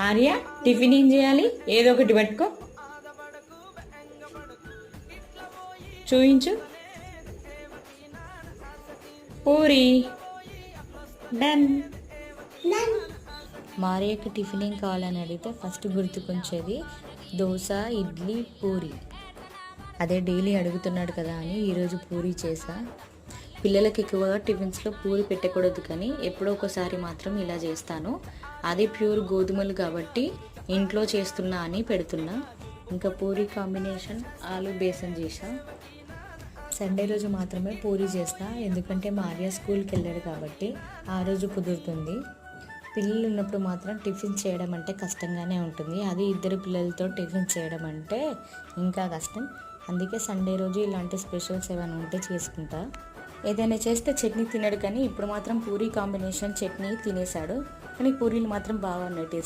Arya tiffin ఏం చేయాలి? ఏదో ఒకటి పట్టుకో. చూయించు. పూరి. డన్. మారియకి టిఫిన్ ఏం కావాలని అడిగితే ఫస్ట్ గుర్తుకొచ్చేది దోశ ఇడ్లీ పూరి. అదే డైలీ అడుగుతున్నాడు కదా అని ఈరోజు పూరి చేసా. పిల్లలకి ఎక్కువగా టిఫిన్స్లో పూరి పెట్టకూడదు కానీ ఎప్పుడో ఒకసారి మాత్రం ఇలా చేస్తాను. అది ప్యూర్ గోధుమలు కాబట్టి ఇంట్లో చేస్తున్నా అని పెడుతున్నా. ఇంకా పూరి కాంబినేషన్ ఆలు బేసన్ చేసా సండే రోజు మాత్రమే పూరి చేస్తా. ఎందుకంటే మా ఆర్య స్కూల్కి వెళ్ళాడు కాబట్టి ఆ రోజు కుదురుతుంది. పిల్లలు ఉన్నప్పుడు మాత్రం టిఫిన్ చేయడం అంటే కష్టంగానే ఉంటుంది. అది ఇద్దరు పిల్లలతో టిఫిన్ చేయడం అంటే ఇంకా కష్టం. అందుకే సండే రోజు ఇలాంటి స్పెషల్స్ ఏమైనా ఉంటే చేసుకుంటా. ఏదైనా చేస్తే చట్నీ తినడు కానీ ఇప్పుడు మాత్రం పూరి కాంబినేషన్ చట్నీ తినేశాడు. కానీ పూరీలు మాత్రం బాగున్నాయి టేస్ట్